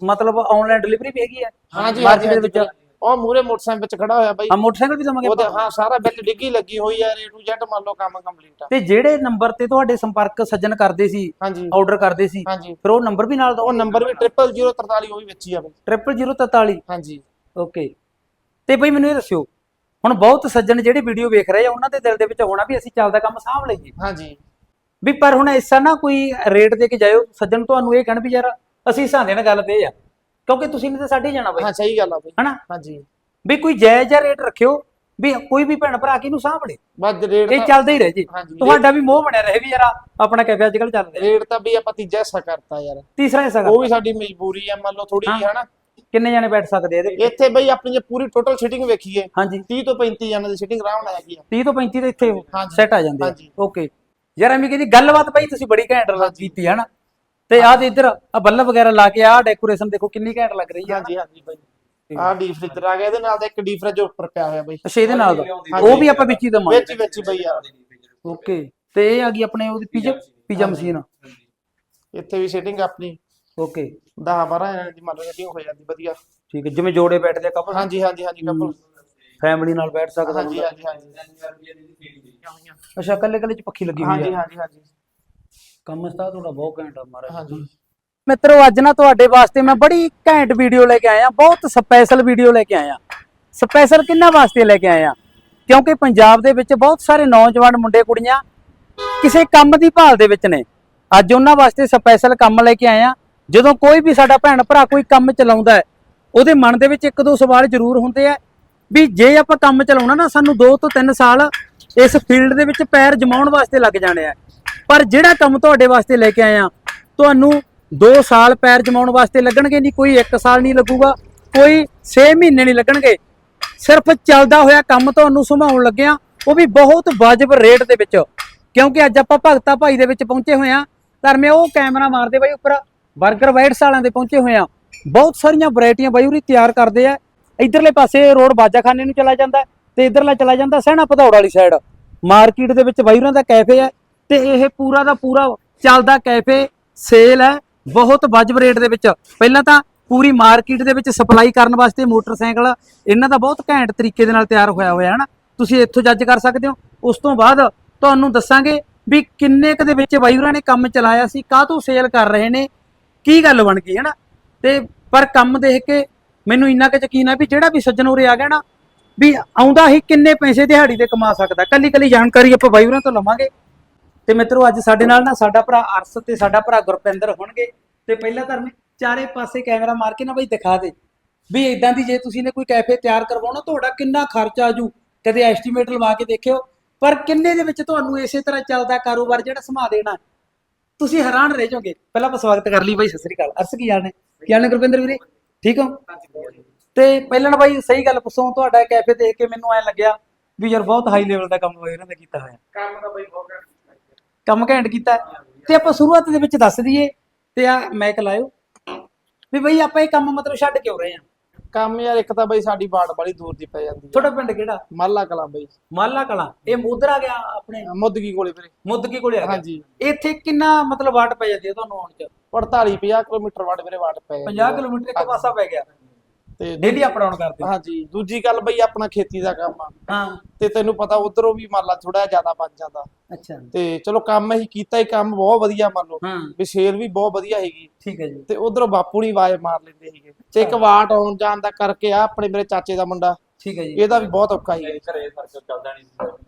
ਮਤਲਬ online delivery ਵੀ ਹੈਗੀ ਆ। ਹਾਂਜੀ ਮਾਰਕੀਟ ਦੇ ਵਿੱਚ। ਉਹ ਮੂਰੇ ਮੋਟਰਸਾਈਕਲ ਵਿੱਚ ਖੜਾ ਹੋਇਆ ਬਾਈ। ਆ ਮੋਟਰਸਾਈਕਲ ਵੀ ਦਵਾਂਗੇ ਉਹਦੇ? ਹਾਂ ਸਾਰਾ ਵਿੱਚ ਡਿੱਗੀ ਲੱਗੀ ਹੋਈ ਆ ਏ ਟੂ ਜ਼ੈਡ ਮੰਨ ਲਓ ਕੰਮ ਕੰਪਲੀਟ ਆ। ਤੇ ਜਿਹੜੇ ਨੰਬਰ ਤੇ ਤੁਹਾਡੇ ਸੰਪਰਕ ਸੱਜਣ ਕਰਦੇ ਸੀ ਆਰਡਰ ਕਰਦੇ ਸੀ ਫਿਰ ਉਹ ਨੰਬਰ ਵੀ ਨਾਲ ਦੋ। ਉਹ ਨੰਬਰ ਵੀ 0043 ਉਹ ਵੀ ਵਿੱਚ ਹੀ ਆ ਬਾਈ। 00043 ਹਾਂਜੀ। ਓਕੇ। ਤੇ ਬਈ ਮੈਨੂੰ ਇਹ ਦੱਸਿਓ ਹੁਣ ਬਹੁਤ ਸੱਜਣ ਜਿਹੜੇ ਵੀਡੀਓ ਵੇਖ ਰਹੇ ਆ ਉਹਨਾਂ ਦੇ ਦਿਲ ਦੇ ਵਿੱਚ ਹੋਣਾ ਵੀ ਅਸੀਂ ਚੱਲਦਾ ਕੰਮ ਸਾਂਭ ਲਈਏ। ਹਾਂਜੀ। ਵੀ ਪਰ ਹੁਣ ਐਸਾ ਨਾ ਕੋਈ ਰੇਟ ਦੇ ਕੇ ਜਾਇਓ ਸੱਜਣ ਤੁਹਾਨੂੰ ਇਹ ਕਹਿਣ ਵੀ ਯਾਰ ਅਸੀਂ ਹਿਸਾਬ ਨਾਲ ਗੱਲ ਤੇ ਆ ਕਿਉਂਕਿ ਤੁਸੀਂ ਨੇ ਤਾਂ ਸਾਡੇ ਹੀ ਜਾਣਾ ਬਈ। ਹਾਂ ਸਹੀ ਗੱਲ ਆ ਬਾਈ। ਹਨਾ? ਹਾਂਜੀ। ਵੀ ਕੋਈ ਜਾਇਜ਼ ਜਿਹਾ ਰੇਟ ਰੱਖਿਓ ਵੀ ਕੋਈ ਵੀ ਭੈਣ ਭਰਾ ਕਿਹਨੂੰ ਸਾਂਭ ਲੇ। ਬਸ ਰੇਟ ਇਹ ਤਾਂ ਚੱਲਦਾ ਹੀ ਰਹੇ ਜੀ। ਹਾਂਜੀ ਤੁਹਾਡਾ ਵੀ ਮੋਹ ਬਣਿਆ ਰਹੇ ਵੀ ਯਾਰ ਆਪਣਾ ਕੈਫੇ ਅੱਜ ਕੱਲ ਚੱਲ ਰਿਹਾ। ਰੇਟ ਤਾਂ ਵੀ ਆਪਾਂ ਤੀਜਾ ਹਿੱਸਾ ਕਰਤਾ ਯਾਰ। ਤੀਸਰਾ ਹਿੱਸਾ ਉਹ ਵੀ ਸਾਡੀ ਮਜਬੂਰੀ ਆ ਮੰਨ ਲਓ ਥੋੜੀ ਜਿਹੀ। ਹਨਾ? ਕਿੰਨੇ ਜਾਣੇ ਬੈਠ ਸਕਦੇ ਆ ਇਹਦੇ ਵਿੱਚ? ਇੱਥੇ ਬਈ ਆਪਣੀ ਜੇ ਪੂਰੀ ਟੋਟਲ ਸਿਟਿੰਗ ਵੇਖੀਏ ਹਾਂਜੀ। 30 ਤੋਂ 35 ਜਣਾਂ ਦੀ ਸਿਟਿੰਗ ਆਰਾਮ ਨਾਲ ਹੈਗੀ ਆ। 30 ਤੋਂ 35 ਦੇ ਇੱਥੇ ਹਾਂਜੀ। ਸੈੱਟ ਆ ਜਾਂਦੇ ਹਾਂਜੀ। ਓਕੇ ਯਾਰ ਐਵੇਂ ਕਹਿੰਦੀ ਗੱਲਬਾਤ ਬਈ ਤੁਸੀਂ ਬੜੀ ਘੈਂਟ ਕੀਤੀ ਹੈ ਨਾ ਤੇ ਆਹ ਦੇ ਇੱਧਰ ਆ ਬੱਲਬ ਵਗੈਰਾ ਲਾ ਕੇ ਆਹ ਡੈਕੋਰੇਸ਼ਨ ਦੇਖੋ ਕਿੰਨੀ ਘੈਂਟ ਲੱਗ ਰਹੀ ਹੈ ਹਾਂਜੀ ਹਾਂਜੀ ਬਾਈ। ਆਹ ਡੀ ਫ੍ਰਿਜਰ ਆ ਗਿਆ ਇਹਦੇ ਨਾਲ ਤਾਂ ਇੱਕ ਡੀ ਫ੍ਰਿਜ ਉੱਪਰ ਪਿਆ ਹੋਇਆ ਬਾਈ। ਅੱਛਾ ਇਹਦੇ ਨਾਲ ਦਾ? ਹਾਂਜੀ। ਉਹ ਵੀ ਆਪਾਂ ਵਿੱਚ ਹੀ ਦਵਾਂਗੇ। ਵਿੱਚ ਵਿੱਚ ਬਈ ਯਾਰ ਓਕੇ ਤੇ ਇਹ ਆ ਗਈ ਆਪਣੇ ਉਹਦੀ ਪੀਜ਼ਾ ਪੀਜ਼ਾ ਮਸ਼ੀਨ। ਇੱਥੇ ਵੀ ਸਿਟਿੰਗ ਆਪਣੀ। ਓਕੇ। 10 12 ਜਣਾਂ ਦੀ ਮੰਨ ਲਓ ਸਿਟਿੰਗ ਹੋ ਜਾਂਦੀ ਵਧੀਆ। ਠੀਕ ਹੈ ਜਿਵੇਂ ਜੋੜੇ ਬੈਠਦੇ ਆ ਕਪਲ ਹਾਂਜੀ ਹਾਂਜੀ ਹਾਂਜੀ ਕਪਲ ਫੈਮਿਲੀ ਨਾਲ ਬੈਠ ਸਕਦਾ ਹਾਂਜੀ। ਹਾਂਜੀ ਹਾਂਜੀ। ਅੱਛਾ ਕੱਲੇ ਕੱਲੇ ਚ ਪੱਖੀ ਲੱਗੀ ਹੋਈ ਹਾਂਜੀ ਹੈ ਹਾਂਜੀ ਹਾਂਜੀ। ਕੰਮ ਸਤਾ ਤੁਹਾਡਾ ਬਹੁਤ ਘੈਂਟ ਆ ਮਾਰਾ ਹਾਂਜੀ। ਮਿੱਤਰੋ ਅੱਜ ਨਾ ਤੁਹਾਡੇ ਵਾਸਤੇ ਮੈਂ ਬੜੀ ਘੈਂਟ ਵੀਡੀਓ ਲੈ ਕੇ ਆਇਆ ਬਹੁਤ ਸਪੈਸ਼ਲ ਵੀਡੀਓ ਲੈ ਕੇ ਆਇਆ। ਸਪੈਸ਼ਲ ਕਿੰਨਾ ਵਾਸਤੇ ਲੈ ਕੇ ਆਇਆ? ਕਿਉਂਕਿ ਪੰਜਾਬ ਦੇ ਵਿੱਚ ਬਹੁਤ ਸਾਰੇ ਨੌਜਵਾਨ ਮੁੰਡੇ ਕੁੜੀਆਂ ਕਿਸੇ ਕੰਮ ਦੀ ਭਾਲ ਦੇ ਵਿੱਚ ਨੇ। ਅੱਜ ਉਹਨਾਂ ਵਾਸਤੇ ਸਪੈਸ਼ਲ ਕੰਮ ਲੈ ਕੇ ਆਇਆ। ਜਦੋਂ ਕੋਈ ਵੀ ਸਾਡਾ ਭੈਣ ਭਰਾ ਕੋਈ ਕੰਮ ਚਲਾਉਂਦਾ ਹੈ ਉਹਦੇ ਮਨ ਦੇ ਵਿੱਚ ਇੱਕ ਦੋ ਸਵਾਲ ਜ਼ਰੂਰ ਹੁੰਦੇ ਆ ਵੀ ਜੇ ਆਪਾਂ ਕੰਮ ਚਲਾਉਣਾ ਨਾ ਸਾਨੂੰ 2 ਤੋਂ 3 ਸਾਲ ਇਸ ਫੀਲਡ ਦੇ ਵਿੱਚ ਪੈਰ ਜਮਾਉਣ ਵਾਸਤੇ ਲੱਗ ਜਾਣੇ ਆ। ਪਰ ਜਿਹੜਾ ਕੰਮ ਤੁਹਾਡੇ ਵਾਸਤੇ ਲੈ ਕੇ ਆਇਆ, ਤੁਹਾਨੂੰ 2 ਸਾਲ ਪੈਰ ਜਮਾਉਣ ਵਾਸਤੇ ਲੱਗਣਗੇ ਨਹੀਂ, ਕੋਈ 1 ਸਾਲ ਨਹੀਂ ਲੱਗੂਗਾ, ਕੋਈ 6 ਮਹੀਨੇ ਨਹੀਂ ਲੱਗਣਗੇ। ਸਿਰਫ ਚੱਲਦਾ ਹੋਇਆ ਕੰਮ ਤੁਹਾਨੂੰ ਸੰਭਾਉਣ ਲੱਗਿਆ, ਉਹ ਵੀ ਬਹੁਤ ਵਾਜਬ ਰੇਟ ਦੇ ਵਿੱਚ। ਕਿਉਂਕਿ ਅੱਜ ਆਪਾਂ ਭਗਤਾ ਭਾਈ ਦੇ ਵਿੱਚ ਪਹੁੰਚੇ ਹੋਏ ਆ ਧਰਮੇ ਉਹ ਕੈਮਰਾ ਮਾਰਦੇ ਬਾਈ ਉੱਪਰ 버ਗਰ ਵਾਈਟਸ ਵਾਲਿਆਂ ਦੇ ਪਹੁੰਚੇ ਹੋਏ ਆ ਬਹੁਤ ਸਾਰੀਆਂ ਵੈਰਾਈਟੀਆਂ ਬਾਈ ਉਰੀ ਤਿਆਰ ਕਰਦੇ ਆ। ਇਧਰਲੇ ਪਾਸੇ ਰੋਡ ਬਾਜਾਖਾਨੇ ਨੂੰ ਚਲਾ ਜਾਂਦਾ ਹੈ ਤੇ ਇਧਰਲਾ ਚਲਾ ਜਾਂਦਾ ਸਹਿਣਾ ਭਦੌੜ ਵਾਲੀ ਸਾਈਡ ਮਾਰਕੀਟ ਦੇ ਵਿੱਚ ਬਾਈ ਉਰਾਂ ਦਾ ਕੈਫੇ ਹੈ ਤੇ ਇਹ ਪੂਰਾ ਦਾ ਪੂਰਾ ਚੱਲਦਾ ਕੈਫੇ, ਸੇਲ ਹੈ, ਬਹੁਤ ਵਾਜਬ ਰੇਟ ਦੇ ਵਿੱਚ। ਪਹਿਲਾਂ ਤਾਂ ਪੂਰੀ ਮਾਰਕੀਟ ਦੇ ਵਿੱਚ ਸਪਲਾਈ ਕਰਨ ਵਾਸਤੇ ਮੋਟਰਸਾਈਕਲ, ਇਹਨਾਂ ਦਾ ਬਹੁਤ ਘੈਂਟ ਤਰੀਕੇ ਦੇ ਨਾਲ ਤਿਆਰ ਹੋਇਆ ਹੋਇਆ ਹੈ ਨਾ। ਤੁਸੀਂ ਇੱਥੋਂ ਜੱਜ ਕਰ ਸਕਦੇ ਹੋ। ਉਸ ਤੋਂ ਬਾਅਦ ਤੁਹਾਨੂੰ ਦੱਸਾਂਗੇ ਵੀ ਕਿੰਨੇ ਕ ਦੇ ਵਿੱਚ ਬਾਈ ਹੋਰਾਂ ਨੇ ਕੰਮ ਚਲਾਇਆ ਸੀ, ਕਾਹਤੋਂ ਸੇਲ ਕਰ ਰਹੇ ਨੇ, ਕੀ ਗੱਲ ਬਣ ਗਈ ਹੈ ਨਾ। ਤੇ ਪਰ ਕੰਮ ਦੇਖ ਕੇ ਮੈਨੂੰ ਇੰਨਾ ਕੁ ਯਕੀਨ ਹੈ ਵੀ ਜਿਹੜਾ ਵੀ ਸੱਜਣ ਉਰੇ ਆ ਗਿਆ ਨਾ, ਵੀ ਆਉਂਦਾ ਹੀ ਕਿੰਨੇ ਪੈਸੇ ਦਿਹਾੜੀ ਦੇ ਕਮਾ ਸਕਦਾ। ਕੱਲੀ ਕੱਲੀ ਜਾਣਕਾਰੀ ਆਪਾਂ ਬਾਈ ਹੋਰਾਂ ਤੋਂ ਲਵਾਂਗੇ। ਤੇ ਮਿੱਤਰੋ ਅੱਜ ਸਾਡੇ ਨਾਲ ਨਾ ਸਾਡਾ ਭਰਾ ਅਰਸ ਤੇ ਸਾਡਾ ਭਰਾ ਗੁਰਪਿੰਦਰ ਹੋਣਗੇ। ਤੇ ਪਹਿਲਾਂ ਧਰਮੇ ਚਾਰੇ ਪਾਸੇ ਕੈਮਰਾ ਮਾਰ ਕੇ ਨਾ ਬਈ ਦਿਖਾ ਦੇ। ਵੀ ਇਦਾਂ ਦੀ ਜੇ ਤੁਸੀਂ ਨੇ ਕੋਈ ਕੈਫੇ ਤਿਆਰ ਕਰਵਾਉਣਾ, ਤੁਹਾਡਾ ਕਿੰਨਾ ਖਰਚਾ ਆਜੂ? ਕਦੇ ਐਸਟੀਮੇਟ ਲਵਾ ਕੇ ਦੇਖਿਓ। ਪਰ ਕਿੰਨੇ ਦੇ ਵਿੱਚ ਤੁਹਾਨੂੰ ਇਸੇ ਤਰ੍ਹਾਂ ਚੱਲਦਾ ਕਾਰੋਬਾਰ ਜਿਹੜਾ ਸਮਾ ਦੇਣਾ ਤੁਸੀਂ ਹੈਰਾਨ ਰਹਿ ਜਾਓਗੇ। ਪਹਿਲਾਂ ਆਪਾਂ ਸਵਾਗਤ ਕਰ ਲਈ ਬਾਈ, ਸਤਿ ਸ੍ਰੀ ਅਕਾਲ। ਅਰਸ ਕੀ ਹਾਲ ਨੇ? ਕੀ ਹਾਲ ਨੇ ਗੁਰਪਿੰਦਰ ਵੀਰੇ? ਠੀਕ ਹੋ? ਤੇ ਪਹਿਲਾਂ ਨਾ ਬਾਈ ਸਹੀ ਗੱਲ ਪੁੱਛੋ, ਤੁਹਾਡਾ ਕੈਫੇ ਦੇਖ ਕੇ ਮੈਨੂੰ ਐ ਲੱਗਿਆ ਵੀ ਯਾਰ ਬਹੁਤ ਹਾਈ ਲੈਵਲ ਦਾ ਕੰਮ ਇਹਨਾਂ ਦਾ ਕੀਤਾ ਹੋਇਆ। ਕੰਮ ਤਾਂ ਬਾਈ ਬਹੁਤ ਕੰਮ ਘੈਂਟ ਕੀਤਾ। ਤੇ ਆਪਾਂ ਸ਼ੁਰੂਆਤ ਦੇ ਵਿੱਚ ਦੱਸ ਦਈਏ ਤੇ ਆ ਮੈਕ ਲਾਇਓ। ਵੀ ਬਈ ਆਪਾਂ ਇਹ ਕੰਮ ਮਤਲਬ ਛੱਡ ਕਿਉਂ ਰਹੇ ਆ ਕੰਮ ਯਾਰ ਇੱਕ ਤਾਂ ਬਾਈ ਸਾਡੀ ਬਾੜ ਬੜੀ ਦੂਰ ਦੀ ਪੈ ਜਾਂਦੀ ਹੈ ਤੁਹਾਡਾ ਪਿੰਡ ਕਿਹੜਾ? ਮਾਲਾ ਕਲਾ ਬਾਈ। ਮਾਲਾ ਕਲਾਂ। ਇਹ ਉਧਰ ਆ ਗਿਆ ਆਪਣੇ? ਮੁੱਦਗੀ ਕੋਲੇ ਵੀਰੇ। ਮੁੱਦਕੀ ਕੋਲੇ ਆ ਗਿਆ। ਹਾਂਜੀ। ਇੱਥੇ ਕਿੰਨਾ ਮਤਲਬ ਵਾਟ ਪੈ ਜਾਂਦੀ ਹੈ ਤੁਹਾਨੂੰ ਆਉਣ ਚ? 48 50 ਕਿਲੋਮੀਟਰ ਵਾਟ ਵੀਰੇ ਵਾਟ ਪੈ ਜਾਂਦੀ 50 ਆ। ਕਿਲੋਮੀਟਰ ਇੱਕ ਪਾਸਾ ਪੈ ਗਿਆ। ਤੇ ਡੇਲੀ ਅਪ ਡਾਊਨ ਕਰਦੇ ਹੋ। ਹਾਂਜੀ ਦੂਜੀ ਗੱਲ ਬਈ ਆਪਣਾ ਖੇਤੀ ਦਾ ਕੰਮ ਆ। ਹਾਂ। ਤੇ ਤੈਨੂੰ ਪਤਾ ਉਧਰੋਂ ਵੀ ਮੰਨ ਲਾ ਥੋੜਾ ਜ਼ਿਆਦਾ ਬਚ ਜਾਂਦਾ। ਅੱਛਾ। ਤੇ ਚਲੋ ਕੰਮ ਅਸੀਂ ਕੀਤਾ ਹੀ ਕੰਮ ਬਹੁਤ ਵਧੀਆ ਮੰਨ ਲਓ। ਹਾਂ। ਵੀ ਸੇਲ ਵੀ ਬਹੁਤ ਵਧੀਆ ਹੈਗੀ ਠੀਕ ਹੈ ਜੀ। ਤੇ ਉਧਰੋਂ ਬਾਪੂ ਨਹੀਂ ਆਵਾਜ਼ ਮਾਰ ਲੈਂਦੇ ਸੀਗੇ। ਤੇ ਇੱਕ ਵਾਟ ਆਉਣ ਜਾਣ ਦਾ ਕਰਕੇ ਆ ਆਪਣੇ ਮੇਰੇ ਚਾਚੇ ਦਾ ਮੁੰਡਾ। ਠੀਕ ਹੈ ਜੀ। ਇਹਦਾ ਵੀ ਬਹੁਤ ਔਖਾ ਸੀ ਘਰੇ ਸਰਕਲ ਚੱਲਦਾ ਨਹੀਂ ਸੀ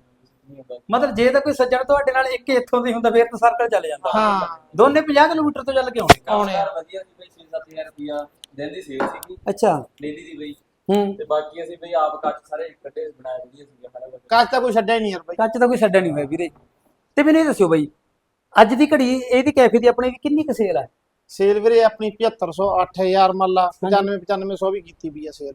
ਮਤਲਬ ਜੇ ਤਾਂ ਕੋਈ ਸੱਜਣ ਤੁਹਾਡੇ ਨਾਲ ਇੱਕ ਇੱਥੋਂ ਦੀ ਹੁੰਦਾ ਫਿਰ ਤਾਂ ਸਰਕਲ ਚੱਲ ਜਾਂਦਾ। ਹਾਂ। ਦੋਨੇ 50 ਕਿਲੋਮੀਟਰ ਤੋਂ ਚੱਲ ਕੇ ਆਉਣੇ। ਆਉਣੇ ਆ। ਵਧੀਆ ਸੀ ਬਈ 6-7000 ਰੁਪਿਆ ਦਿਨ ਦੀ ਸੇਲ ਸੀਗੀ। ਅੱਛਾ। ਡੇਲੀ ਦੀ ਬਈ। ਹੂੰ। ਤੇ ਬਾਕੀ ਅਸੀਂ ਬਈ ਆਪ ਕੱਟ ਸਾਰੇ ਇਕੱਠੇ ਬਣਾਏ ਵਧੀਆ ਸੀਗਾ ਸਾਰਾ ਕੁਝ ਕੱਚ ਤਾਂ ਕੋਈ ਛੱਡਿਆ ਹੀ ਨਹੀਂ ਯਾਰ ਬਾਈ। ਕੱਚ ਤਾਂ ਕੋਈ ਛੱਡਿਆ ਨਹੀਂ ਹੋਇਆ ਵੀਰੇ। ਤੇ ਮੈਨੂੰ ਇਹ ਦੱਸਿਓ ਬਾਈ ਅੱਜ ਦੀ ਘੜੀ ਇਹਦੀ ਕੈਫੇ ਦੀ ਆਪਣੀ ਕਿੰਨੀ ਕੁ ਸੇਲ ਹੈ ਸੇਲ ਵੀਰੇ ਆਪਣੀ 7500 8000 ਮੰਨ ਲਾ 95 9500 ਵੀ ਕੀਤੀ ਵੀ ਆ ਸੇਲ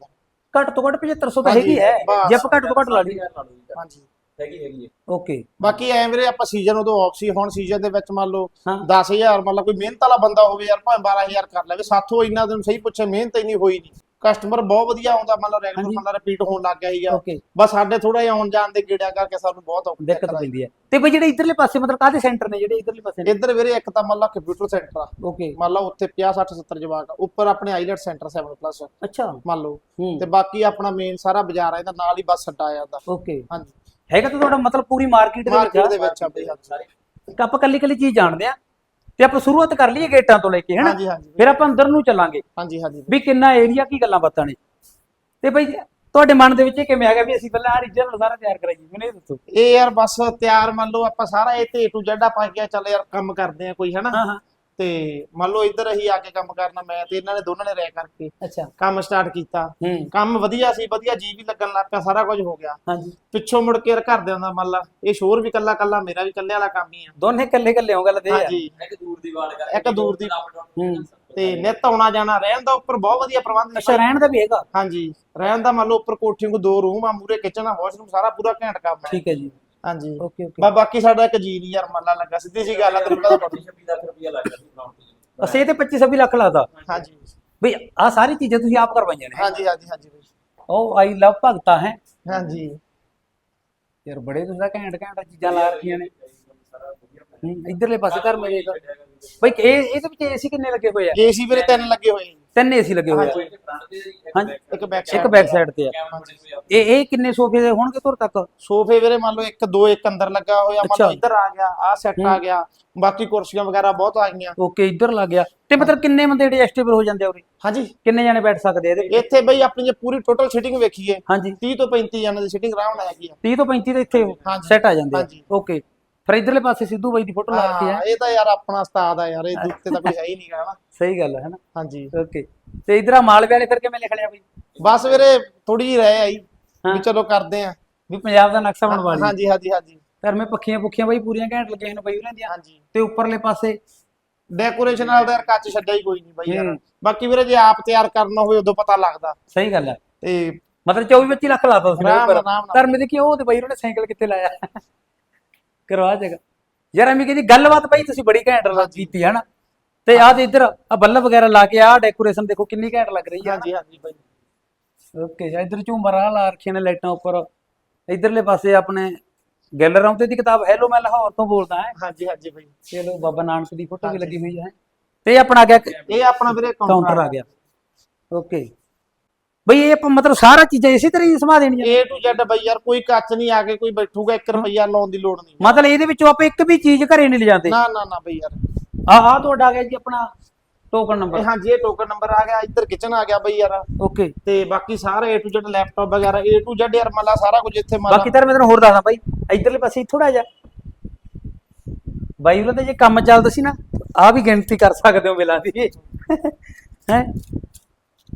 ਘੱਟ ਤੋਂ ਘੱਟ 7500 ਤਾਂ ਹੈਗੀ ਹੈ। ਜੇ ਆਪਾਂ ਘੱਟ ਤੋਂ ਘੱਟ ਲਾ ਲਈ ਹਾਂਜੀ। ਹੈਗੀ ਹੈਗੀ ਹੈ। ਓਕੇ ਬਾਕੀ ਐ ਵੀਰੇ ਆਪਾਂ ਸੀਜ਼ਨ ਉਦੋਂ ਆਫ ਸੀ ਹੁਣ ਸੀਜ਼ਨ ਦੇ ਵਿੱਚ ਮੰਨ ਲਓ ਹਾਂ। 10000 ਮੰਨ ਲਾ ਕੋਈ ਮਿਹਨਤ ਵਾਲਾ ਬੰਦਾ ਹੋਵੇ ਯਾਰ ਭਾਵੇਂ 12000 ਕਰ ਲਵੇ ਸਾਥੋਂ ਇੰਨਾ ਦਿਨ ਸਹੀ ਪੁੱਛੇ ਮਿਹਨਤ ਇੰਨੀ ਹੋਈ ਨਹੀਂ। ਕਸਟਮਰ ਬਹੁਤ ਵਧੀਆ ਆਉਂਦਾ ਮੰਨ ਲਓ ਰੈਗੂਲਰ ਹਾਂਜੀ। ਮੰਨ ਲਓ ਰਿਪੀਟ ਹੋਣ ਲੱਗ ਗਿਆ ਸੀਗਾ। ਓਕੇ ਬਸ ਸਾਡੇ ਥੋੜਾ ਜਿਹਾ ਆਉਣ ਜਾਣ ਦੇ ਗੇੜਿਆਂ ਕਰਕੇ ਸਾਨੂੰ ਬਹੁਤ ਔਖਾ ਦਿੱਕਤ ਪੈਂਦੀ ਹੈ। ਤੇ ਬਈ ਜਿਹੜੇ ਇਧਰਲੇ ਪਾਸੇ ਮਤਲਬ ਕਾਹਦੇ ਸੈਂਟਰ ਨੇ ਜਿਹੜੇ ਇਧਰਲੇ ਪਾਸੇ ਨੇ? ਇੱਧਰ ਵੀਰੇ ਇੱਕ ਤਾਂ ਮੰਨ ਲਓ ਕੰਪਿਊਟਰ ਸੈਂਟਰ ਆ। ਓਕੇ ਮੰਨ ਲਓ ਉੱਥੇ 50 60 70 ਜਵਾਕ ਆ। ਉੱਪਰ ਆਪਣੇ ਆਈਲੈਟ ਸੈਂਟਰ 7 ਪਲੱਸ ਅੱਛਾ। ਮੰਨ ਲਓ। ਹੂੰ। ਤੇ ਬਾਕੀ ਆਪਣਾ ਮੇਨ ਸਾਰਾ ਬਾਜ਼ਾਰ ਆ ਇਹਦਾ ਨਾਲ ਹੀ ਬੱਸ ਅੱਡਾ ਆ ਜਾਂਦਾ। ਓਕੇ ਹਾਂਜੀ। ਹੈਗਾ ਤਾਂ ਤੁਹਾਡਾ ਮਤਲਬ ਪੂਰੀ ਮਾਰਕੀਟ ਦੇ ਮਾਰਕੀਟ ਦੇ ਵਿੱਚ ਵਿੱਚ ਆ ਬਈ ਆ। ਆਪਾਂ ਕੱਲੀ ਕੱਲੀ ਚੀਜ਼ ਜਾਣਦੇ ਆ। ਤੇ ਆਪਾਂ ਸ਼ੁਰੂਆਤ ਕਰ ਲਈਏ ਗੇਟਾਂ ਤੋਂ ਲੈ ਕੇ ਹੈਨਾ? ਹਾਂਜੀ ਹਾਂਜੀ। ਫਿਰ ਆਪਾਂ ਅੰਦਰ ਨੂੰ ਚੱਲਾਂਗੇ। ਹਾਂਜੀ ਹਾਂਜੀ। ਵੀ ਕਿੰਨਾ ਏਰੀਆ ਕੀ ਗੱਲਾਂ ਬਾਤਾਂ ਨੇ। ਤੇ ਬਈ ਤੁਹਾਡੇ ਮਨ ਦੇ ਵਿੱਚ ਇਹ ਕਿਵੇਂ ਹੈਗਾ ਵੀ ਅਸੀਂ ਪਹਿਲਾਂ ਆ ਰੀਜਨਲ ਸਾਰਾ ਤਿਆਰ ਕਰਾਈਏ ਮੈਨੂੰ ਇਹ ਦੱਸੋ। ਇਹ ਯਾਰ ਬਸ ਤਿਆਰ ਮੰਨ ਲਓ ਆਪਾਂ ਸਾਰਾ ਇਹ ਤੇ ਟੂ ਜੈਡ ਆਪਾਂ ਕਿਹਾ ਚੱਲ ਯਾਰ ਕੰਮ ਕਰਦੇ ਆ ਕੋਈ ਹਨਾ? ਹਾਂ ਹਾਂ। ਤੇ ਮੰਨ ਲਓ ਇੱਧਰ ਅਸੀਂ ਆ ਕੇ ਕੰਮ ਕਰਨਾ ਮੈਂ ਤੇ ਇਹਨਾਂ ਨੇ ਦੋਨਾਂ ਨੇ ਰਹਿ ਕਰਕੇ ਅੱਛਾ। ਕੰਮ ਸਟਾਰਟ ਕੀਤਾ। ਹੂੰ। ਕੰਮ ਵਧੀਆ ਸੀ ਵਧੀਆ ਜੀ ਵੀ ਲੱਗਣ ਲੱਗ ਪਿਆ ਸਾਰਾ ਕੁਝ ਹੋ ਗਿਆ। ਹਾਂਜੀ। ਪਿੱਛੋਂ ਮੁੜ ਕੇ ਘਰਦਿਆਂ ਦਾ ਮੰਨ ਲਾ ਇਹ ਸ਼ੋਰ ਵੀ ਕੱਲਾ ਕੱਲਾ ਮੇਰਾ ਵੀ ਕੱਲੇ ਵਾਲਾ ਕੰਮ ਹੀ ਆ। ਦੋਨੇ ਕੱਲੇ ਕੱਲੇ ਹੋ ਗੱਲ ਤੇ ਆ। ਹਾਂਜੀ। ਇੱਕ ਦੂਰ ਦੀ ਵਾਲ ਕਰਕੇ ਇੱਕ ਦੂਰ ਦੀ- ਹੂੰ। ਤੇ ਨਿੱਤ ਆਉਣਾ ਜਾਣਾ ਰਹਿਣ ਦਾ ਉੱਪਰ ਬਹੁਤ ਵਧੀਆ ਪ੍ਰਬੰਧ ਅੱਛਾ ਰਹਿਣ ਦਾ ਵੀ ਹੈਗਾ। ਹਾਂਜੀ। ਰਹਿਣ ਦਾ ਮੰਨ ਲਓ ਉੱਪਰ ਕੋਠੀ ਨੂੰ ਦੋ ਰੂਮ ਆ ਮੂਰੇ ਕਿਚਨ ਆ ਵਾਸ਼ਰੂਮ ਸਾਰਾ ਪੂਰਾ ਘੈਂਟ ਕੰਮ ਹੈ। ਠੀਕ ਹੈ ਜੀ। ਹਾਂਜੀ। Okay okay. ਬਾ ਬਾਕੀ ਸਾਡਾ ਇੱਕ ਜੀ ਨਹੀਂ ਯਾਰ ਮੰਨ ਲੱਗਾ ਸਿੱਧੀ ਜੀ ਗੱਲ ਆ ਤੈਨੂੰ ਪਤਾ ਪੜੂ 26 ਲੱਖ ਰੁਪਇਆ ਲੱਗ ਸੀ ਤੇ ਅਸੀਂ ਤੇ 25 26 ਲੱਖ ਲਾਦਾ ਹਾਂਜੀ। ਬਈ ਆ ਸਾਰੀ ਚੀਜ਼ਾਂ ਤੁਸੀਂ ਆਪ ਕਰਵਾਈਆਂ ਨੇ। ਹਾਂਜੀ ਹਾਂਜੀ ਹਾਂਜੀ ਬਈ। ਉਹ ਆਈ ਲਵ ਭਗਤਾ ਹੈ? ਹਾਂਜੀ। ਯਾਰ ਬੜੇ ਤੁਸੀਂ ਤਾਂ ਘੈਂਟ ਘੈਂਟ ਚੀਜ਼ਾਂ ਲਾ ਰੱਖੀਆਂ ਨੇ। ਇੱਧਰਲੇ ਪਾਸੇ ਘਰ ਮੇਰੇ ਦਾ ਬਈ ਇਹ ਇਹਦੇ ਵਿੱਚ ਏਸੀ ਕਿੰਨੇ ਲੱਗੇ ਹੋਏ ਆ? ਏਸੀ ਵੀਰੇ ਤਿੰਨ ਲੱਗੇ ਹੋਏ। ਜੀ। ਤਿੰਨ ਏਸੀ ਲੱਗੇ ਹੋਏ ਆ। ਤੇ ਹਾਂਜੀ। ਇੱਕ ਬੈਕ ਇੱਕ ਬੈਕ ਸਾਈਡ ਤੇ ਆ। ਇਹ ਇਹ ਕਿੰਨੇ ਸੋਫੇ ਦੇ ਹੋਣਗੇ ਤੁਰ ਤੱਕ? ਸੋਫੇ ਵੀਰੇ ਮੰਨ ਲਓ ਇੱਕ ਦੋ ਇੱਕ ਅੰਦਰ ਲੱਗਾ ਹੋਇਆ ਮੰਨ। ਲਓ ਇੱਧਰ ਆ ਗਿਆ ਆ ਸੈੱਟ ਆ ਗਿਆ ਬਾਕੀ ਕੁਰਸੀਆਂ ਵਗੈਰਾ ਬਹੁਤ ਆ ਗਈਆਂ। ਓਕੇ ਇੱਧਰ ਲੱਗ ਗਿਆ। ਤੇ ਮਤਲਬ ਕਿੰਨੇ ਬੰਦੇ ਐਡਜਸਟੇਬਲ ਹੋ ਜਾਂਦੇ ਆ ਉਰੇ? ਹਾਂਜੀ। ਕਿੰਨੇ ਜਾਣੇ ਬੈਠ ਸਕਦੇ ਆ ਇਹਦੇ ਇੱਥੇ ਬਈ ਆਪਣੀ ਜੇ ਪੂਰੀ ਟੋਟਲ ਸੀਟਿੰਗ ਵੇਖੀਏ। ਹਾਂਜੀ। 30 ਤੋਂ 35 ਜਣਾਂ ਦੀ ਸੀਟਿੰਗ ਆਰਾਮ ਨਾਲ ਹੈਗੀ ਆ। 30 ਤੋਂ 35 ਦੇ ਇੱਥੇ। ਸੈੱਟ ਆ ਜਾਂਦੇ ਆ। ਓਕੇ। ਫਿਰ ਇੱਧਰਲੇ ਪਾਸੇ ਸਿੱਧੂ ਬਾਈ ਦੀ ਫੋਟੋ ਲਾ ਰੱਖੀ ਹਾਂ, ਹੈ ਇਹ ਤਾਂ ਯਾਰ ਆਪਣਾ ਉਸਤਾਦ ਆ ਯਾਰ ਇਹ ਦੁੱਤੇ ਤਾਂ ਕੋਈ ਹੈ ਹੀ ਨਹੀਂਗਾ ਹਨਾ। ਸਹੀ ਗੱਲ ਹੈ ਹਨਾ। ਹਾਂਜੀ। ਓਕੇ ਤੇ ਇਧਰ ਆ ਮਾਲਵੇ ਵਾਲੇ ਫਿਰ ਕਿਵੇਂ ਲਿਖ ਲਿਆ ਬਈ ਬਸ ਵੀਰੇ ਥੋੜੀ ਜਿਹੀ ਰਹਿ ਆਈ। ਵੀ ਚਲੋ ਕਰਦੇ ਆ ਵੀ ਪੰਜਾਬ ਦਾ ਨਕਸ਼ਾ ਬਣਵਾ ਲਈ ਹਾਂਜੀ ਹਾਂਜੀ ਹਾਂਜੀ। ਧਰਮੇ ਪੱਖੀਆਂ ਪੁੱਖੀਆਂ ਬਾਈ ਪੂਰੀਆਂ ਘੈਂਟ ਲੱਗੀਆਂ ਨੇ ਬਾਈ ਉਹਨਾਂ ਦੀਆਂ ਹਾਂਜੀ। ਤੇ ਉੱਪਰਲੇ ਪਾਸੇ ਡੈਕੋਰੇਸ਼ਨ ਨਾਲ ਤਾਂ ਯਾਰ ਕੱਚ ਛੱਡਿਆ ਹੀ ਕੋਈ ਨਹੀਂ ਬਾਈ ਯਾਰ। ਬਾਕੀ ਵੀਰੇ ਜੇ ਆਪ ਤਿਆਰ ਕਰਨਾ ਹੋਵੇ ਉਦੋਂ ਪਤਾ ਲੱਗਦਾ। ਸਹੀ ਗੱਲ ਹੈ। ਤੇ ਮਤਲਬ 24 25 ਲੱਖ ਲਾਤਾ ਸੀ ਆਰਾਮ ਉੱਪਰ। ਧਰਮੇ ਦੇ ਕੀ ਉਹ ਤੇ ਬਾਈ ਉਹਨੇ ਸਾਈਕਲ ਕਿੱਥੇ ਲਾਇਆ? ਕਰਵਾ ਜਗਾ ਯਾਰ ਐਵੇਂ ਕਹਿੰਦੀ ਗੱਲਬਾਤ ਬਾਈ ਤੁਸੀਂ ਬੜੀ ਘੈਂਟ ਲਾ- ਕੀਤੀ ਹੈ ਨਾ। ਤੇ ਆਹ ਤੇ ਇੱਧਰ ਆ ਬੱਲਬ ਵਗੈਰਾ ਲਾ ਕੇ ਆਹ ਡੈਕੋਰੇਸ਼ਨ ਦੇਖੋ ਕਿੰਨੀ ਘੈਂਟ ਲੱਗ ਰਹੀ ਹੈ ਹਾਂਜੀ ਹਾਂਜੀ ਬਾਈ ਓਕੇ ਇਧਰ ਝੂਮਰ ਆ ਲਾ ਰੱਖੀਆਂ ਨੇ ਲਾਈਟਾਂ ਉੱਪਰ। ਇਧਰਲੇ ਪਾਸੇ ਆਪਣੇ ਗੈਲਰਾਮ ਤੇ ਦੀ ਕਿਤਾਬ ਹੈਲੋ ਮੈਂ ਲਾਹੌਰ ਤੋਂ ਬੋਲਦਾ ਹਾਂ। ਹਾਂਜੀ ਹਾਂਜੀ ਬਾਈ ਚਲੋ ਬਾਬਾ ਨਾਨਕ ਦੀ ਫੋਟੋ ਵੀ ਲੱਗੀ ਹੋਈ ਹੈ। ਤੇ ਆਪਣਾ ਆ ਗਿਆ ਇਹ ਆਪਣਾ ਵੀਰੇ ਕਾਊਂਟਰ ਆ ਗਿਆ। ਓਕੇ। ਬਈ ਇਹ ਆਪਾਂ ਮਤਲਬ ਸਾਰਾ ਚੀਜ਼ਾਂ ਇਸੇ ਤਰ੍ਹਾਂ ਹੀ ਸਮਾ ਦੇਣੀਆਂ। A to Z ਬਾਈ ਯਾਰ ਕੋਈ ਕੱਚ ਨਹੀਂ ਆ ਕੇ ਕੋਈ ਬੈਠੂਗਾ 1 ਰੁਪਿਆ ਲਾਉਣ ਦੀ ਲੋੜ ਨਹੀਂ। ਮਤਲਬ ਇਹਦੇ ਵਿੱਚੋਂ ਆਪਾਂ ਇੱਕ ਵੀ ਚੀਜ਼ ਘਰੇ ਨਹੀਂ ਲਿਜਾਂਦੇ। ਨਾ ਨਾ ਨਾ ਬਾਈ ਯਾਰ। ਆ ਆ ਤੁਹਾਡਾ ਆ ਗਿਆ ਜੀ ਆਪਣਾ ਟੋਕਨ ਇਹ ਨੰਬਰ ਹਾਂਜੀ ਇਹ ਟੋਕਨ ਨੰਬਰ ਆ ਗਿਆ ਇੱਧਰ ਕਿਚਨ ਆ ਗਿਆ ਬਾਈ ਯਾਰ। ਓਕੇ ਤੇ ਬਾਕੀ ਸਾਰਾ A to Z ਲੈਪਟਾਪ ਵਗੈਰਾ A to Z ਯਾਰ ਮੱਲਾ ਸਾਰਾ ਕੁਝ ਇੱਥੇ ਮੱਲਾ। ਬਾਕੀ ਤਾਂ ਮੈਂ ਤੈਨੂੰ ਹੋਰ ਦੱਸਦਾ ਬਾਈ ਇਧਰਲੇ ਪਾਸੇ ਥੋੜਾ ਜਿਹਾ। ਬਾਈ ਉਹਨਾਂ ਦਾ ਜੇ ਕੰਮ ਚੱਲਦਾ ਸੀ ਨਾ ਆ ਵੀ ਗਿਣਤੀ ਕਰ ਸਕਦੇ ਹੋ ਬਿਲਾਂ ਦੀ। ਹੈ?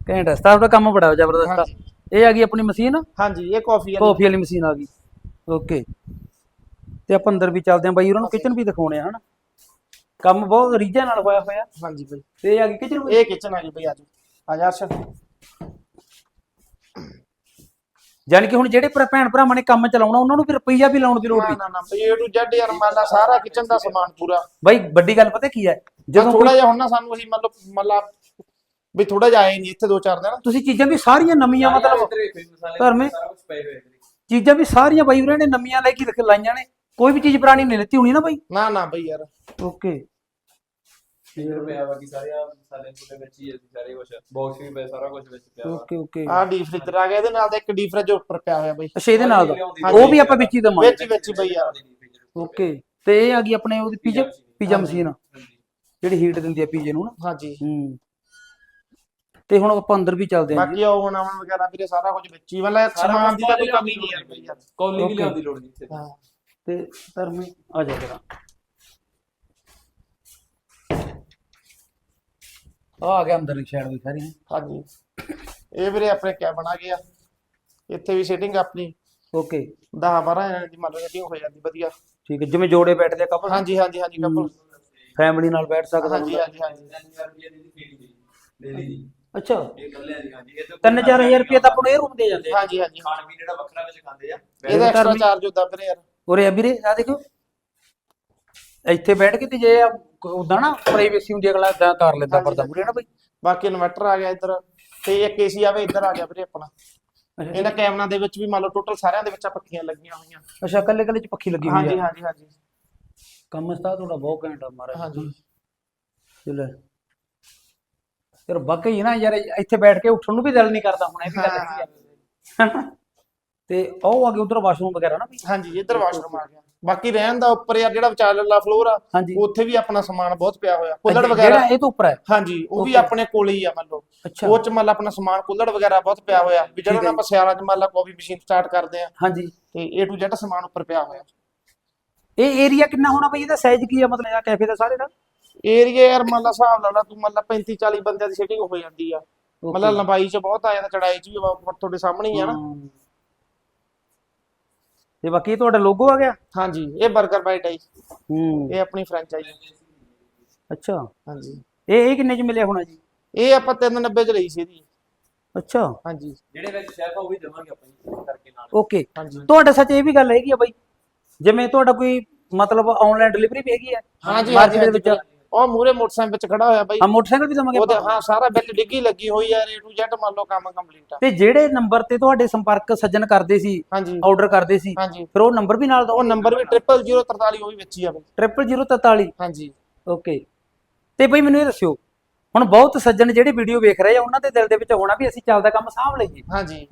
ਘੈਂਟ ਸਟਾਫ ਦਾ ਕੰਮ ਬੜਾ ਜ਼ਬਰਦਸਤ ਆ। ਇਹ ਆ ਗਈ ਆਪਣੀ ਮਸ਼ੀਨ? ਹਾਂਜੀ ਇਹ ਕਾਫੀ ਆ ਕਾਫੀ ਵਾਲੀ ਮਸ਼ੀਨ ਆ ਗਈ। ਓਕੇ। ਤੇ ਆਪਾਂ ਅੰਦਰ ਵੀ ਚੱਲਦੇ ਆਂ ਬਾਈ ਉਹਨਾਂ ਨੂੰ ਕਿਚਨ ਵੀ ਦਿਖਾਉਣੇ ਆ ਹਨਾ? ਕੰਮ ਬਹੁਤ ਰੀਝਾਂ ਨਾਲ ਹੋਇਆ ਹੋਇਆ। ਹਾਂਜੀ ਬਾਈ। ਤੇ ਇਹ ਆ ਗਈ ਕਿਚਨ ਇਹ ਕਿਚਨ ਆ ਗਈ ਬਾਈ ਆਜੋ ਆ ਜਾ ਅਰਸ਼ਦ ਯਾਨੀ ਕਿ ਹੁਣ ਜਿਹੜੇ ਭੈਣ ਭਰਾਵਾਂ ਨੇ ਕੰਮ ਚਲਾਉਣਾ ਉਹਨਾਂ ਨੂੰ ਵੀ ਰੁਪਈਆ ਵੀ ਲਾਉਣ ਦੀ ਲੋੜ ਨਹੀਂ। ਨਾ ਨਾ ਬਾਈ A to Z ਯਾਰ ਮੱਲਾ ਸਾਰਾ ਕਿਚਨ ਦਾ ਸਮਾਨ ਪੂਰਾ। ਬਾਈ ਵੱਡੀ ਗੱਲ ਪਤਾ ਕੀ ਹੈ? ਜਦੋਂ ਥੋੜਾ ਜਿਹਾ ਹੁਣ ਨਾ ਸਾਨੂੰ ਅਸੀਂ ਮਤਲਬ ਮੱਲਾ ਵੀ ਥੋੜਾ ਜਿਹਾ ਆਏ ਨਹੀਂ ਇੱਥੇ ਦੋ ਚਾਰ ਦਿਨ। ਤੁਸੀਂ ਚੀਜ਼ਾਂ ਵੀ ਸਾਰੀਆਂ ਨਵੀਆਂ ਮਤਲਬ ਧਰਮੇ। ਚੀਜ਼ਾਂ ਵੀ ਸਾਰੀਆਂ ਬਾਈ ਉਹਨਾਂ ਨੇ ਨਵੀਆਂ ਲੈ ਕੇ ਰੱਖ ਲਾਈਆਂ ਨੇ। ਕੋਈ ਵੀ ਚੀਜ਼ ਪੁਰਾਣੀ ਨਹੀਂ ਲੈਤੀ ਹੋਣੀ ਨਾ ਬਾਈ। ਨਾ ਨਾ ਬਾਈ ਯਾਰ। ਓਕੇ। ਇੱਧਰ ਪਿਆ ਬਾਕੀ ਸਾਰੇ ਆ ਮਸਾਲੇ ਮਸੂਲੇ ਵਿੱਚ ਹੀ ਆ ਜੀ ਸਾਰੇ ਕੁਝ ਬਾਕਸ ਵੀ ਪਿਆ ਸਾਰਾ ਕੁਝ ਵਿੱਚ ਪਿਆ ਵਾ ਓਕੇ ਓਕੇ। ਆਹ ਡੀਪ ਫ੍ਰੀਜ਼ਰ ਆ ਗਿਆ ਇਹਦੇ ਨਾਲ ਦਾ ਇੱਕ ਡੀਪ ਫ੍ਰਿਜ ਉੱਪਰ ਪਿਆ ਹੋਇਆ ਬਾਈ। ਅੱਛਾ ਇਹਦੇ ਨਾਲ ਦਾ? ਹਾਂਜੀ। ਉਹ ਵੀ ਆਪਾਂ ਵਿੱਚ ਹੀ ਦਵਾਂਗੇ। ਵਿੱਚ ਵਿੱਚ ਹੀ ਬਾਈ ਯਾਰ। ਓਕੇ। ਤੇ ਇਹ ਆ ਗਈ ਆਪਣੇ ਉਹਦੀ ਪੀਜ਼ਾ ਪੀਜ਼ਾ ਮਸ਼ੀਨ। ਜਿਹੜੀ ਹੀਟ ਦਿੰਦੀ ਆ ਪੀਜ਼ੇ ਨੂੰ ਨਾ। ਹਾਂਜੀ। ਹੂੰ। ਤੇ ਹੁਣ ਆਪਾਂ ਅੰਦਰ ਵੀ ਚੱਲਦੇ ਆਂ ਜੀ। ਬਾਕੀ ਓਵਨ ਆਵਨ ਵਗੈਰਾ ਵੀਰੇ ਸਾਰਾ ਕੁਝ ਵਿੱਚ ਹੀ ਵਾਲਾ ਸਾਰਾ ਸਮਾਨ ਦੀ ਤਾਂ ਕੋਈ ਕਮੀ ਨਹੀਂ ਯਾਰ ਬਾਈ ਯਾਰ ਕੌਲੀ ਵੀ. ਲਿਆਉਣ ਦੀ ਲੋੜ ਨਹੀਂ ਇੱਥੇ। ਹਾਂ। ਤੇ ਧਰਮੀ ਆ ਜਾ ਜਰਾ। ਆ ਆ ਗਿਆ ਅੰਦਰ ਦੀ ਸਾਈਡ ਵੀ ਸਾਰੀ। ਹਾਂਜੀ। ਇਹ ਵੀਰੇ ਆਪਣੇ ਕੈਬਨ ਆ। ਗਿਆ ਇੱਥੇ ਵੀ ਸੈਟਿੰਗ ਆਪਣੀ। ਓਕੇ। 10 12 ਜਣਿਆਂ ਦੀ ਮੰਨ ਲਓ ਸੈਟਿੰਗ ਹੋ ਜਾਂਦੀ ਵਧੀਆ। ਠੀਕ ਹੈ ਜਿਵੇਂ ਜੋੜੇ ਬੈਠਦੇ ਆ ਕਪਲ ਹਾਂਜੀ ਹਾਂਜੀ ਹਾਂਜੀ ਕਪਲ ਫੈਮਿਲੀ ਨਾਲ ਬੈਠ ਸਕਦਾ ਹਾਂਜੀ। ਹਾਂਜੀ ਹਾਂਜੀ। 3000 ਰੁਪਏ ਦੀ ਫੀਡ ਦੀ ਡੇਲੀ ਦੀ। ਅੱਛਾ। ਇਹ ਕੱਲਿਆਂ ਦੀ ਹਾਂਜੀ ਇਹ ਤੋਂ 3-4000 ਰੁਪਏ ਤਾਂ ਆਪਾਂ ਨੂੰ ਇਹ ਰੂਮ ਦੇ ਜਾਂਦੇ ਆ। ਹਾਂਜੀ ਹਾਂਜੀ। ਖਾਣ ਪੀਣ ਜਿਹੜਾ ਵੱਖਰਾ ਵਿੱਚ ਖਾਂਦੇ ਆ। ਇਹਦਾ ਐਕਸਟਰਾ ਧਰਮੀ- ਚਾਰਜ ਹੁੰਦਾ ਵੀਰੇ ਯਾਰ ਉਰੇ ਆ ਵੀਰੇ ਆ ਦੇਖੋ। ਇੱਥੇ ਬੈਠ ਕੇ ਤੇ ਜੇ ਉਦਾਂ ਨਾ ਪ੍ਰਾਈਵੇਸੀ ਹੁੰਦੀ ਅਗਲਾ ਇਦਾਂ ਕਰ ਲੈਂਦਾ ਪਰਦਾ ਮੂਰੇ ਨਾ ਬਈ। ਬਾਕੀ ਇਨਵਰਟਰ ਆ ਗਿਆ ਇੱਧਰ। ਤੇ ਇੱਕ ਏਸੀ ਆਵੇ ਇੱਧਰ ਆ ਗਿਆ ਵੀਰੇ ਆਪਣਾ। ਇਹਨਾਂ ਕੈਮਰਾਂ ਦੇ ਵਿੱਚ ਵੀ ਮੰਨ ਲਓ ਟੋਟਲ ਸਾਰਿਆਂ ਦੇ ਵਿੱਚ ਆ ਪੱਖੀਆਂ ਲੱਗੀਆਂ ਹੋਈਆਂ। ਅੱਛਾ ਕੱਲੇ ਕੱਲੇ ਚ ਪੱਖੀ ਲੱਗੀ ਹੋਈ ਹਾਂਜੀ ਆ। ਹਾਂਜੀ ਹਾਂਜੀ ਕੰਮ ਸਤਾ ਤੁਹਾਡਾ ਬਹੁਤ ਘੈਂਟ ਆ ਮਾਰਾ ਹਾਂਜੀ। ਚਲੋ। ਯਾਰ ਵਾਕਈ ਨਾ ਯਾਰ ਇੱਥੇ ਬੈਠ ਕੇ ਉੱਠਣ ਨੂੰ ਵੀ ਦਿਲ ਨਹੀਂ ਕਰਦਾ ਹੁਣ ਇਹ ਵੀ ਗੱਲ ਹੈਗੀ ਆ। ਹਨਾ? ਤੇ ਉਹ ਆ ਉਧਰ ਵਾਸ਼ਰੂਮ ਵਗੈਰਾ ਨਾ ਵੀ। ਹਾਂਜੀ ਇੱਧਰ ਵਾਸ਼ਰੂਮ ਆ ਗਿਆ। ਬਾਕੀ ਰਹਿਣ ਦਾ ਉੱਪਰ ਯਾਰ ਜਿਹੜਾ ਵਿਚਾਲਲਾ ਫਲੋਰ ਆ ਹਾਂਜੀ। ਉੱਥੇ ਵੀ ਆਪਣਾ ਸਮਾਨ ਬਹੁਤ ਪਿਆ ਹੋਇਆ। ਕੁੱਲੜ ਜਿਹੜਾ ਵਗੈਰਾ ਇਹ ਤੋਂ ਉੱਪਰ ਹੈ? ਹਾਂਜੀ ਉਹ ਵੀ Okay. ਆਪਣੇ ਕੋਲੇ ਹੀ ਆ ਮੰਨ ਲਓ। ਅੱਛਾ। ਉਹ ਚ ਮੰਨ ਲਾ ਆਪਣਾ ਸਮਾਨ ਕੁੱਲੜ ਵਗੈਰਾ ਬਹੁਤ ਪਿਆ ਹੋਇਆ। ਵੀ ਠੀਕ ਹੈ ਜਦੋਂ ਆਪਾਂ ਸਿਆਲਾਂ ਚ ਮੰਨ ਲਾ ਕਾਫੀ ਮਸ਼ੀਨ ਸਟਾਰਟ ਕਰਦੇ ਆ। ਹਾਂਜੀ। ਤੇ A to Z ਸਮਾਨ ਉੱਪਰ ਪਿਆ ਹੋਇਆ। ਇਹ ਏਰੀਆ ਕਿੰਨਾ ਹੋਣਾ ਬਈ? ਇਹਦਾ ਸਾਈਜ਼ ਕੀ ਆ? ਮਤਲਬ ਇਹ ਕੈਫੇ ਦਾ ਸਾਰੇ ਦਾ? ਏਰੀਆ ਯਾਰ ਮੰਨ ਲਾ ਹਿਸਾਬ ਲਾ ਲਾ ਤੂੰ ਮੰਨ ਲਾ 35 40 ਬੰਦਿਆਂ ਦੀ ਸਿਟਿੰਗ ਹੋ ਜਾਂਦੀ ਆ। ਮਤਲਬ ਲੰਬਾਈ ਚ ਬਹੁਤ ਆ ਜਾਂਦਾ ਚੜਾਈ ਚ ਵੀ ਤੁਹਾਡੇ ਸਾਹਮਣੇ ਹੀ ਆ ਨਾ। ਹਾਂ। ਤੇ ਬਾਕੀ ਇਹ ਤੁਹਾਡਾ ਲੋਗੋ ਆ ਗਿਆ? ਹਾਂਜੀ ਇਹ 버ਗਰ ਬਾਈਟ ਹੈ ਜੀ। ਹੂੰ। ਇਹ ਆਪਣੀ ਫਰੈਂਚਾਈਜ਼ ਅੱਛਾ। ਹਾਂਜੀ। ਇਹ ਇਹ ਕਿੰਨੇ ਚ ਮਿਲਿਆ ਹੋਣਾ ਜੀ? ਇਹ ਆਪਾਂ 390 ਚ ਲਈ ਸੀ ਇਹਦੀ। ਅੱਛਾ। ਹਾਂਜੀ। ਜਿਹੜੇ ਵਿੱਚ ਸ਼ੈਫ ਆ ਉਹ ਵੀ ਦੇਵਾਂਗੇ ਆਪਾਂ ਜੀ ਕਰਕੇ ਨਾਲ। ਓਕੇ। ਹਾਂਜੀ। ਤੁਹਾਡੇ ਸੱਚ ਇਹ ਵੀ ਗੱਲ ਹੈਗੀ ਆ ਬਾਈ ਜਿਵੇਂ ਤੁਹਾਡਾ ਕੋਈ ਮਤਲਬ ਆਨਲਾਈਨ ਡਿਲੀਵਰੀ ਵੀ ਹੈਗੀ ਆ ਹਾਂਜੀ ਮਾਰਕੀਟ ਦੇ ਹਾਂਜੀ। ਵਿੱਚ ਉਹ ਮੂਰੇ ਮੋਟਰਸਾਈਕਲ ਵਿੱਚ ਖੜਾ ਹੋਇਆ ਬਾਈ। ਆ ਮੋਟਰਸਾਈਕਲ ਵੀ ਦਵਾਂਗੇ ਉਹਦੇ? ਹਾਂ ਸਾਰਾ ਵਿੱਚ ਡਿੱਗੀ ਲੱਗੀ ਹੋਈ ਆ A to Z ਮੰਨ ਲਓ ਕੰਮ ਕੰਪਲੀਟ ਆ। ਤੇ ਜਿਹੜੇ ਨੰਬਰ ਤੇ ਤੁਹਾਡੇ ਸੰਪਰਕ ਸੱਜਣ ਕਰਦੇ ਸੀ ਹਾਂਜੀ। ਆਰਡਰ ਕਰਦੇ ਸੀ ਹਾਂਜੀ। ਫਿਰ ਉਹ ਨੰਬਰ ਵੀ ਨਾਲ ਦੋ। ਉਹ ਨੰਬਰ ਵੀ 0043 ਉਹ ਵੀ ਵਿੱਚ ਹੀ ਆ ਬਾਈ। 00043 ਹਾਂਜੀ। ਓਕੇ। ਤੇ ਬਈ ਮੈਨੂੰ ਇਹ ਦੱਸਿਓ ਹੁਣ ਬਹੁਤ ਸੱਜਣ ਜਿਹੜੇ ਵੀਡੀਓ ਵੇਖ ਰਹੇ ਆ ਉਹਨਾਂ ਦੇ ਦਿਲ ਦੇ ਵਿੱਚ ਹੋਣਾ ਵੀ ਅਸੀਂ ਚੱਲਦਾ ਕੰਮ ਸਾਂਭ ਲਈਏ। ਹਾਂਜੀ।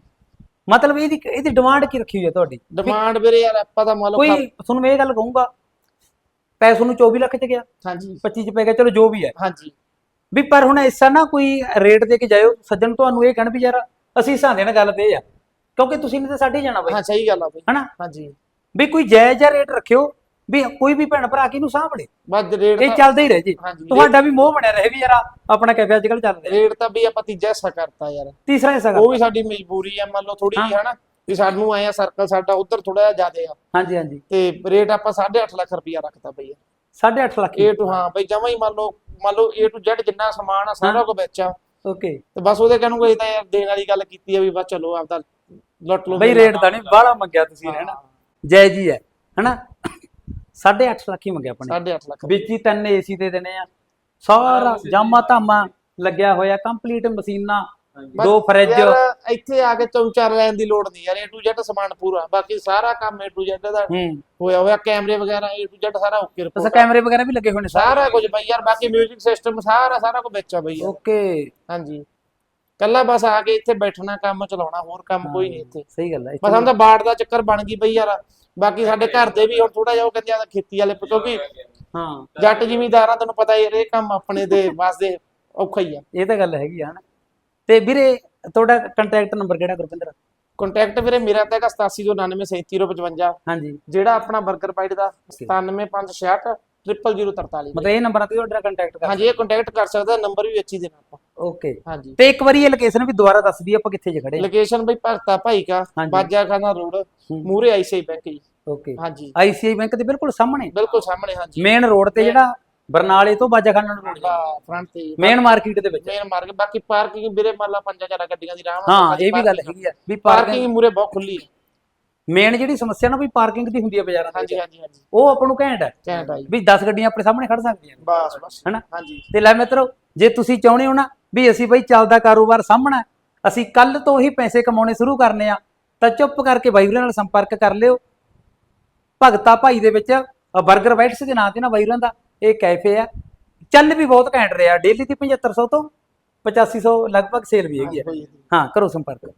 ਮਤਲਬ ਇਹਦੀ ਇਹਦੀ ਡਿਮਾਂਡ ਕੀ ਰੱਖੀ ਹੋਈ ਹੈ ਤੁਹਾਡੀ? ਡਿਮਾਂਡ ਵੀਰੇ ਯਾਰ ਆਪਾਂ ਤਾਂ ਮੰਨ ਲਓ ਕੋਈ ਤੁਹਾਨੂੰ ਮੈਂ ਇਹ ਗੱਲ ਕਹੂੰਗਾ ਪੈਸੇ ਨੂੰ 24 ਲੱਖ ਚ ਗਿਆ। ਹਾਂਜੀ। 25 ਚ ਪੈ ਗਿਆ ਚਲੋ ਜੋ ਵੀ ਹੈ। ਹਾਂਜੀ। ਵੀ ਪਰ ਹੁਣ ਐਸਾ ਨਾ ਕੋਈ ਰੇਟ ਦੇ ਕੇ ਜਾਇਓ ਸੱਜਣ ਤੁਹਾਨੂੰ ਇਹ ਕਹਿਣ ਵੀ ਯਾਰ ਅਸੀਂ ਹਿਸਾਂ ਦੇਣ ਗੱਲ ਤੇ ਆ ਕਿਉਂਕਿ ਤੁਸੀਂ ਨੇ ਤਾਂ ਸਾਡੇ ਹੀ ਜਾਣਾ ਬਈ। ਹਾਂ ਸਹੀ ਗੱਲ ਆ ਬਾਈ। ਹਨਾ? ਹਾਂਜੀ। ਵੀ ਕੋਈ ਜਾਇਜ਼ ਜਿਹਾ ਰੇਟ ਰੱਖਿਓ ਵੀ ਕੋਈ ਵੀ ਭੈਣ ਭਰਾ ਕਿਹਨੂੰ ਸਾਂਭਲੇ। ਬਸ ਰੇਟ ਇਹ ਚੱਲਦਾ ਹੀ ਰਹੇ ਜੀ। ਤੁਹਾਡਾ ਵੀ ਮੋਹ ਬਣਿਆ ਰਹੇ ਵੀ ਯਾਰ ਆਪਣਾ ਕੈਫੇ ਅੱਜ ਕੱਲ ਚੱਲ ਰਿਹਾ। ਰੇਟ ਤਾਂ ਵੀ ਆਪਾਂ ਤੀਜਾ ਹਿੱਸਾ ਕਰਤਾ ਯਾਰ। ਤੀਸਰਾ ਹਿੱਸਾ ਉਹ ਵੀ ਸਾਡੀ ਮਜਬੂਰੀ ਆ ਮੰਨ ਲਓ ਥੋੜੀ ਜਿਹੀ ਹਨਾ? ਵੀ ਸਾਨੂੰ ਆਇਆ ਸਰਕਲ ਸਾਡਾ ਉਧਰ ਥੋੜਾ ਜਿਹਾ ਜ਼ਿਆਦੇ ਆ। ਹਾਂਜੀ ਹਾਂਜੀ। ਤੇ ਰੇਟ ਆਪਾਂ 8.5 ਲੱਖ ਰੁਪਇਆ ਰੱਖਤਾ ਬਈ। 8.5 ਲੱਖ A to ਹਾਂ ਬਈ ਜਮਾ ਹੀ ਮੰਨ ਲਓ ਮੰਨ ਲਓ A to Z ਜਿੰਨਾ ਸਮਾਨ ਆ ਸਾਰਾ ਕੁਝ ਵਿੱਚ ਓਕੇ ਤੇ ਬਸ ਉਹਦੇ ਕਹਿਣ ਕੋਈ ਤਾਂ ਯਾਰ ਦੇਣ ਵਾਲੀ ਗੱਲ ਕੀਤੀ ਆ ਵੀ ਬਸ ਚਲੋ ਆਪਦਾ ਲੁੱਟ ਲਓ ਬਈ ਰੇਟ ਤਾਂ ਨਹੀਂ ਬਾਹਲਾ ਮੰਗਿਆ ਤੁਸੀਂ ਨੇ ਹਨਾ ਜਾਇਜ਼ ਹੀ ਹੈ ਹਨਾ? 8.5 ਲੱਖ ਹੀ ਮੰਗਿਆ ਆਪਣੇ 8.5 ਲੱਖ। ਵਿੱਚ ਹੀ ਤਿੰਨ ਏਸੀ ਦੇ ਦੇਣੇ ਆ। ਸਾਰਾ ਜਾਮਾ ਧਾਮਾ ਲੱਗਿਆ ਹੋਇਆ ਕੰਪਲੀਟ ਮਸ਼ੀਨਾਂ ਦੋ ਫਰਿੱਜ ਯਾਰ ਇੱਥੇ ਆ ਕੇ ਚੌਂਚਾ ਲੈਣ ਦੀ ਲੋੜ ਨਹੀਂ ਯਾਰ A to Z ਸਮਾਨ ਪੂਰਾ। ਬਾਕੀ ਸਾਰਾ ਕੰਮ A to Z ਦਾ ਹੂੰ। ਹੋਇਆ ਹੋਇਆ ਕੈਮਰੇ ਵਗੈਰਾ A to Z ਸਾਰਾ ਓਕੇ ਰਿਪੋਰਟ ਕੈਮਰੇ ਵਗੈਰਾ ਵੀ ਲੱਗੇ ਹੋਏ ਨੇ ਸਾਰਾ? ਕੁਝ ਬਈ ਯਾਰ ਬਾਕੀ 뮤직 ਸਿਸਟਮ ਸਾਰਾ ਸਾਰਾ ਕੁਝ ਵਿੱਚ ਆ ਬਈ। ਓਕੇ। ਹਾਂਜੀ। ਕੱਲਾ ਬਸ ਆ ਕੇ ਇੱਥੇ ਬੈਠਣਾ ਕੰਮ ਚਲਾਉਣਾ ਹੋਰ ਕੰਮ ਕੋਈ ਨਹੀਂ ਇੱਥੇ। ਸਹੀ ਗੱਲ ਹੈ ਬਸ ਹਮ ਤਾਂ ਬਾੜ ਦਾ ਚੱਕਰ ਬਣ ਗਈ ਬਈ ਯਾਰ। ਬਾਕੀ ਸਾਡੇ ਘਰ ਦੇ ਵੀ ਹੁਣ ਥੋੜਾ ਜਿਹਾ ਉਹ ਕਹਿੰਦੇ ਆ ਖੇਤੀ ਵਾਲੇ ਕਿਉਂਕਿ ਹਾਂ। ਜੱਟ ਜ਼ਿਮੀਂਦਾਰਾਂ ਤੈਨੂੰ ਪਤਾ ਯਾਰ ਇਹ ਕੰਮ ਆਪਣੇ ਦੇ ਵਾਸਤੇ ਔਖਾ ਹੀ ਆ। ਇਹ ਤਾਂ ਗੱਲ ਹੈਗੀ ਆ ਹਨਾ? ਤੇ ਵੀਰੇ ਤੁਹਾਡਾ ਕੰਟੈਕਟ ਨੰਬਰ ਕਿਹੜਾ ਗੁਰਪਿੰਦਰ ਕੰਟੈਕਟ ਵੀਰੇ ਮੇਰਾ ਤਾਂ ਹੈਗਾ 8729373055 ਹਾਂਜੀ। ਜਿਹੜਾ ਆਪਣਾ 버ਗਰ ਬਾਈਟ ਦਾ 97566 00043 ਮਤਲਬ ਇਹ ਨੰਬਰਾਂ ਤੇ ਤੁਹਾਡਾ ਕੰਟੈਕਟ ਕਰ ਹਾਂਜੀ ਇਹ ਕੰਟੈਕਟ ਕਰ ਸਕਦਾ ਨੰਬਰ ਵੀ ਹੀ ਦੇਣਾ ਆਪਾਂ। ਓਕੇ ਹਾਂਜੀ। ਤੇ ਇੱਕ ਵਾਰੀ ਇਹ ਲੋਕੇਸ਼ਨ ਵੀ ਦੁਬਾਰਾ ਦੱਸ ਦਈਏ ਆਪਾਂ ਕਿੱਥੇ ਜੇ ਖੜੇ ਲੋਕੇਸ਼ਨ ਬਈ ਭਗਤਾ ਭਾਈ ਕਾ ਹਾਂਜੀ। ਬਾਜਾ ਖਾਨਾ ਰੋਡ ਮੂਰੇ ਆਈਸੀਆਈ ਬੈਂਕ ਜੀ। ਓਕੇ ਹਾਂਜੀ। ਆਈਸੀਆਈ ਬੈਂਕ ਦੇ ਬਿਲਕੁਲ ਸਾਹਮਣੇ? ਬਿਲਕੁਲ ਸਾਹਮਣੇ ਹਾਂਜੀ। ਮੇਨ ਰੋਡ ਤੇ ਜਿਹੜਾ ਬਰਨਾਲੇ ਤੋਂ ਬਾਜਾਖਾਨਾ ਨੂੰ ਰੋਡ ਫਰੰਟ ਤੇ ਮੇਨ ਮਾਰਕੀਟ ਦੇ ਵਿੱਚ। ਮੇਨ ਮਾਰਕੀਟ ਬਾਕੀ ਪਾਰਕਿੰਗ ਵੀਰੇ ਮੰਨ ਲਾ ਪੰਜਾਂ ਚਾਰਾਂ ਗੱਡੀਆਂ ਦੀ ਰਾਹ ਹਾਂ ਇਹ ਵੀ ਗੱਲ ਹੈਗੀ ਆ ਵੀ ਪਾਰਕਿੰਗ ਮੂਰੇ ਬਹੁਤ ਖੁੱਲੀ ਹੈ ਮੇਨ ਜਿਹੜੀ ਸਮੱਸਿਆ ਨਾ ਵੀ ਪਾਰਕਿੰਗ ਦੀ ਹੁੰਦੀ ਆ ਬਾਜ਼ਾਰਾਂ ਦੇ ਹਾਂਜੀ ਹਾਂਜੀ ਹਾਂਜੀ। ਉਹ ਆਪਾਂ ਨੂੰ ਘੈਂਟ ਹੈ ਘੈਂਟ ਜੀ। ਵੀ 10 ਗੱਡੀਆਂ ਆਪਣੇ ਸਾਹਮਣੇ ਖੜ ਸਕਦੀਆਂ ਨੇ। ਬਸ ਬਸ। ਹਨਾ? ਹਾਂਜੀ। ਤੇ ਲੈ ਮਿੱਤਰੋ ਜੇ ਤੁਸੀਂ ਚਾਹੁੰਦੇ ਹੋ ਨਾ ਵੀ ਅਸੀਂ ਬਈ ਚੱਲਦਾ ਕਾਰੋਬਾਰ ਸਾਹਮਣਾ ਅਸੀਂ ਕੱਲ ਤੋਂ ਹੀ ਪੈਸੇ ਕਮਾਉਣੇ ਸ਼ੁਰੂ ਕਰਨੇ ਆ ਤਾਂ ਚੁੱਪ ਕਰਕੇ ਬਾਈ ਨਾਲ ਸੰਪਰਕ ਕਰ ਲਿਓ। ਭਗਤਾ ਭਾਈ ਦੇ ਵਿੱਚ 버ਗਰ ਵਾਈਟਸ ਦੇ ਨਾਂ ਤੇ ਨਾ ਬਾਈ ਦਾ। ਇਹ ਕੈਫੇ ਆ। ਚੱਲ ਵੀ ਬਹੁਤ ਘੈਂਟ ਰਿਹਾ। ਡੇਲੀ ਦੀ 7500 ਤੋਂ 8500 ਲਗਭਗ ਸੇਲ ਵੀ ਹੈਗੀ ਆ। ਹਾਂ ਕਰੋ ਸੰਪਰਕ।